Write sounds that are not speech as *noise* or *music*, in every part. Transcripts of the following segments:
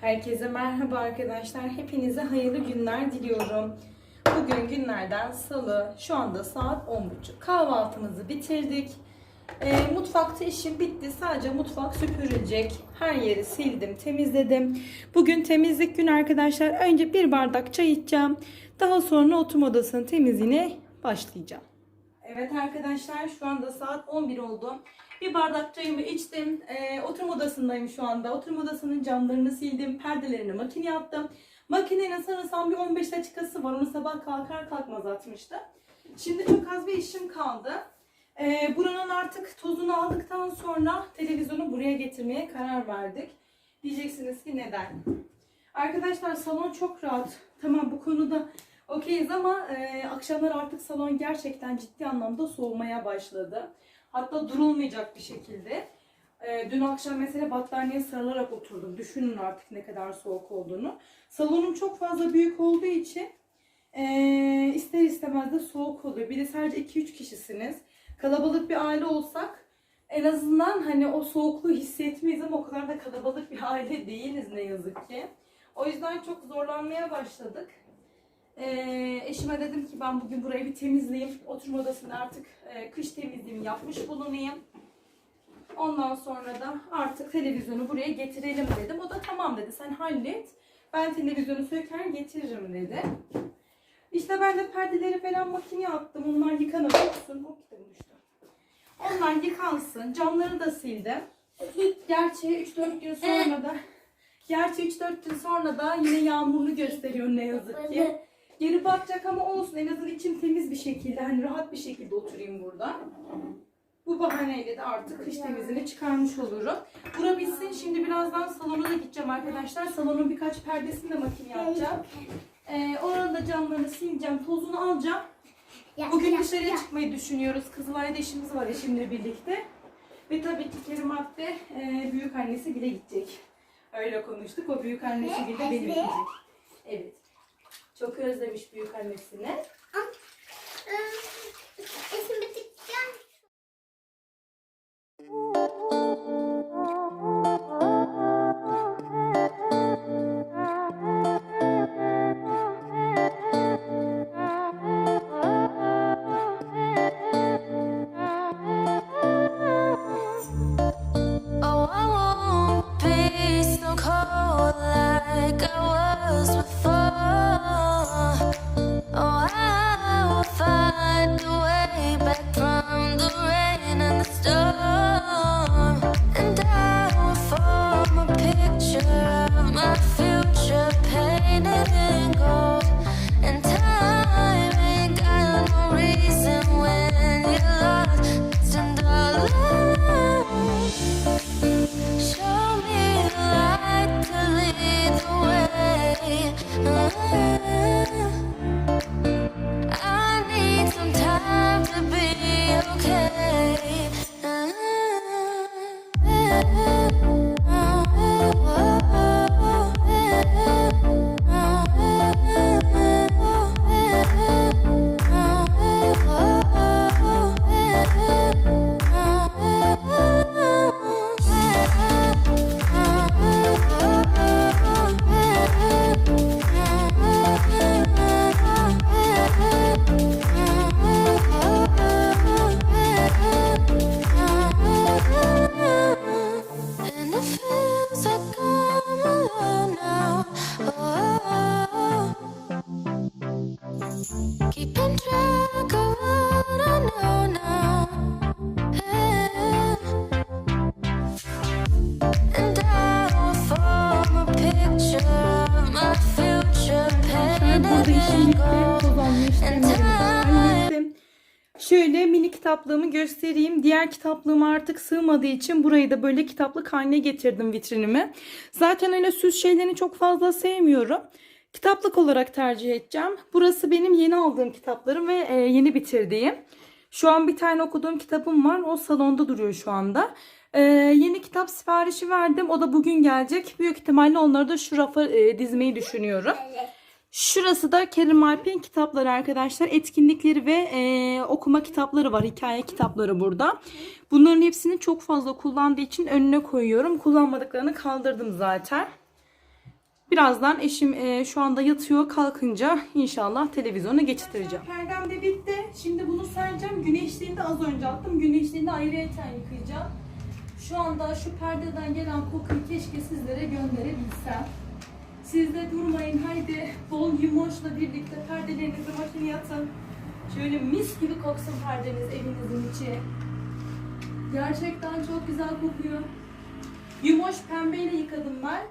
Herkese merhaba arkadaşlar. Hepinize hayırlı günler diliyorum. Bugün günlerden salı. Şu anda saat 10.30. Kahvaltımızı bitirdik. Ee, mutfakta işim bitti. Sadece mutfak süpürülecek. Her yeri sildim, temizledim. Bugün temizlik günü arkadaşlar. Önce bir bardak çay içeceğim. Daha sonra oturma odasının temizliğine başlayacağım. Evet arkadaşlar şu anda saat 11 oldu. Bir bardak çayımı içtim. Ee, oturma odasındayım şu anda. Oturma odasının camlarını sildim. Perdelerini makineye attım. Makinenin sanırsam bir 15 dakikası var. Onu sabah kalkar kalkmaz atmıştı. Şimdi çok az bir işim kaldı. Ee, buranın artık tozunu aldıktan sonra televizyonu buraya getirmeye karar verdik. Diyeceksiniz ki neden? Arkadaşlar salon çok rahat. Tamam bu konuda okeyiz ama e, akşamlar artık salon gerçekten ciddi anlamda soğumaya başladı. Hatta durulmayacak bir şekilde. E, dün akşam mesela battaniye sarılarak oturdum. Düşünün artık ne kadar soğuk olduğunu. Salonum çok fazla büyük olduğu için e, ister istemez de soğuk oluyor. Bir de sadece 2-3 kişisiniz. Kalabalık bir aile olsak en azından hani o soğukluğu hissetmeyiz ama o kadar da kalabalık bir *laughs* aile değiliz ne yazık ki. O yüzden çok zorlanmaya başladık. Ee, eşime dedim ki ben bugün burayı bir temizleyeyim. Oturma odasında artık e, kış temizliğimi yapmış bulunayım. Ondan sonra da artık televizyonu buraya getirelim dedim. O da tamam dedi sen hallet. Ben televizyonu söker getiririm dedi. İşte ben de perdeleri falan makineye attım. Onlar yıkanıp olsun. O düştü. Onlar yıkansın. Camları da sildim. Gerçi 3-4 gün sonra da Gerçi 3-4 gün sonra da yine yağmurlu gösteriyor ne yazık ki. Geri bakacak ama olsun en azından içim temiz bir şekilde hani rahat bir şekilde oturayım burada. Bu bahaneyle de artık kış temizliğini çıkarmış olurum. Bura bitsin şimdi birazdan salona da gideceğim arkadaşlar. Salonun birkaç perdesini de makineye atacağım. Ee, oranın da camlarını sileceğim, tozunu alacağım. Bugün dışarıya çıkmayı düşünüyoruz. Kızılay'da işimiz var eşimle birlikte. Ve tabii ki Kerim Abde e, büyük annesi bile gidecek. Öyle konuştuk. O büyük annesi bile beni gidecek. Evet. Çok özlemiş büyük annesini. Esim göstereyim. Diğer kitaplığım artık sığmadığı için burayı da böyle kitaplık haline getirdim vitrinime. Zaten öyle süs şeylerini çok fazla sevmiyorum. Kitaplık olarak tercih edeceğim. Burası benim yeni aldığım kitaplarım ve e, yeni bitirdiğim. Şu an bir tane okuduğum kitabım var. O salonda duruyor şu anda. E, yeni kitap siparişi verdim. O da bugün gelecek. Büyük ihtimalle onları da şu rafa e, dizmeyi düşünüyorum. Şurası da Kerim Alp'in kitapları arkadaşlar. Etkinlikleri ve e, okuma kitapları var. Hikaye kitapları burada. Bunların hepsini çok fazla kullandığı için önüne koyuyorum. Kullanmadıklarını kaldırdım zaten. Birazdan eşim e, şu anda yatıyor. Kalkınca inşallah televizyona geçireceğim. Perdem de bitti. Şimdi bunu sereceğim. Güneşliğinde az önce attım. Güneşliğinde ayrıyeten yıkayacağım. Şu anda şu perdeden gelen kokuyu keşke sizlere gönderebilsem. Siz de durmayın haydi bol yumoşla birlikte perdelerinizi makineye atın. Şöyle mis gibi koksun perdeniz evinizin içi. Gerçekten çok güzel kokuyor. Yumoş pembeyle yıkadım ben.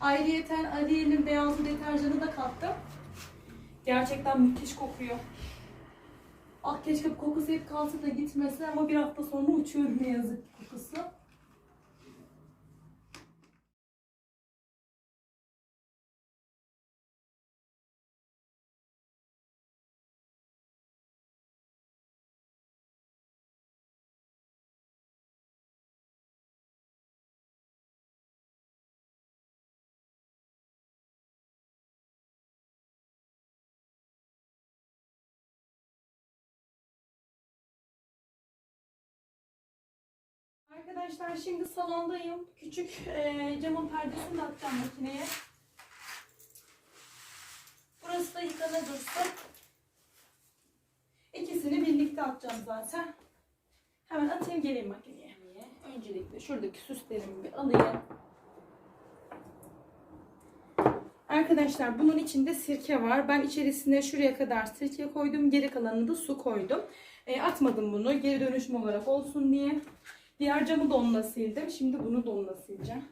Ayrıyeten Ariel'in beyazlı deterjanı da kattım. Gerçekten müthiş kokuyor. Ah keşke kokusu hep kalsa da gitmese ama bir hafta sonra uçuyorum ne yazık kokusu. Arkadaşlar şimdi salondayım. Küçük e, camın perdesini de atacağım makineye. Burası da yıkana dursun. İkisini birlikte atacağım zaten. Hemen atayım geleyim makineye. Öncelikle şuradaki süslerimi bir alayım. Arkadaşlar bunun içinde sirke var. Ben içerisine şuraya kadar sirke koydum. Geri kalanını da su koydum. E, atmadım bunu geri dönüşüm olarak olsun diye. Diğer camı donla sildim. Şimdi bunu donla sileceğim.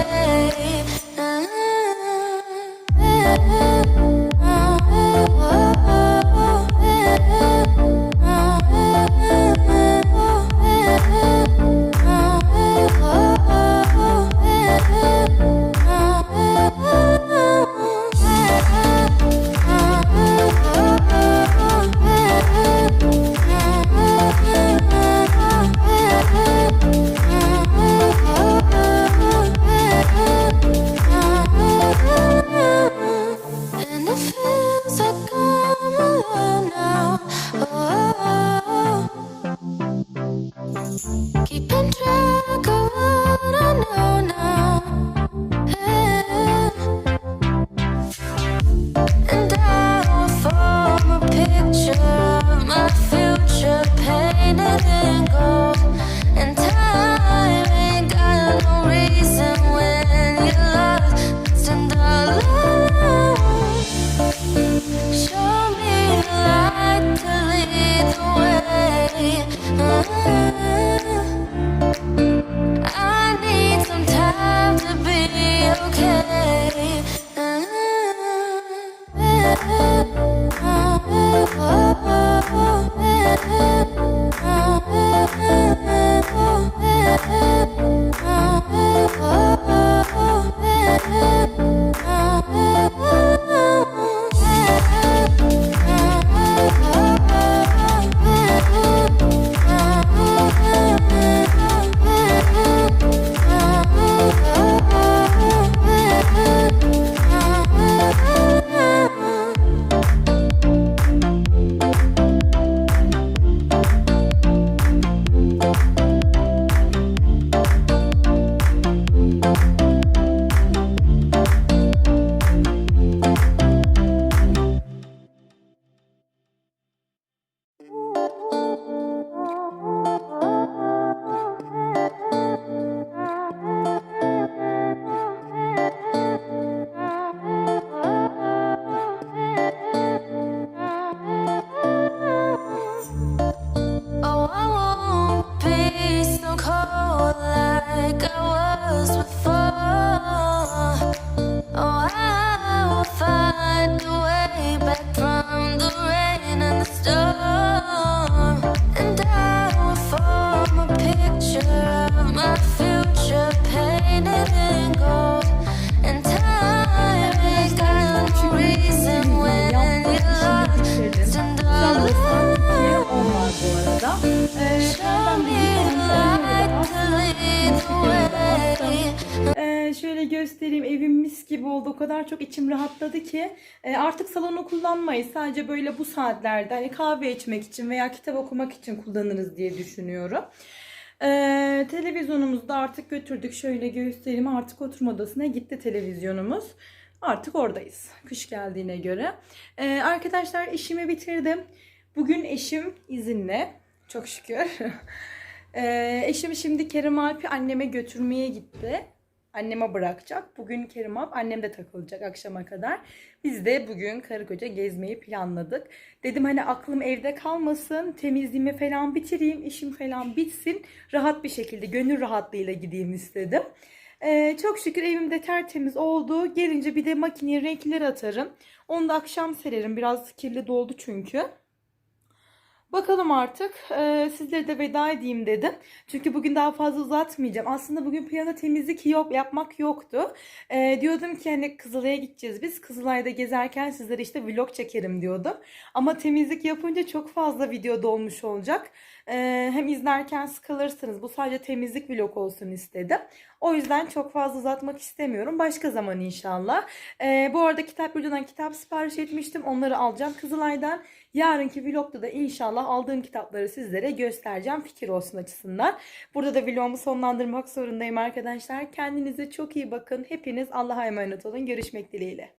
away. Evim mis gibi oldu. O kadar çok içim rahatladı ki. E, artık salonu kullanmayız. Sadece böyle bu saatlerde hani kahve içmek için veya kitap okumak için kullanırız diye düşünüyorum. E, televizyonumuzu da artık götürdük. Şöyle göstereyim. Artık oturma odasına gitti televizyonumuz. Artık oradayız. Kış geldiğine göre. E, arkadaşlar işimi bitirdim. Bugün eşim izinle. Çok şükür. Ee, *laughs* eşim şimdi Kerim Alp'i anneme götürmeye gitti. Anneme bırakacak. Bugün Kerim Alp annemde takılacak akşama kadar. Biz de bugün karı koca gezmeyi planladık. Dedim hani aklım evde kalmasın. Temizliğimi falan bitireyim. işim falan bitsin. Rahat bir şekilde gönül rahatlığıyla gideyim istedim. Ee, çok şükür evimde tertemiz oldu. Gelince bir de makineye renkleri atarım. Onu da akşam sererim. Biraz kirli doldu çünkü. Bakalım artık. Ee, sizlere de veda edeyim dedim. Çünkü bugün daha fazla uzatmayacağım. Aslında bugün planda temizlik yok, yapmak yoktu. Ee, diyordum ki hani Kızılay'a gideceğiz biz. Kızılay'da gezerken sizlere işte vlog çekerim diyordum. Ama temizlik yapınca çok fazla video dolmuş olacak. Ee, hem izlerken sıkılırsınız. Bu sadece temizlik vlog olsun istedim. O yüzden çok fazla uzatmak istemiyorum. Başka zaman inşallah. Ee, bu arada kitap videodan kitap sipariş etmiştim. Onları alacağım Kızılay'dan. Yarınki vlogda da inşallah aldığım kitapları sizlere göstereceğim fikir olsun açısından. Burada da vlogumu sonlandırmak zorundayım arkadaşlar. Kendinize çok iyi bakın. Hepiniz Allah'a emanet olun. Görüşmek dileğiyle.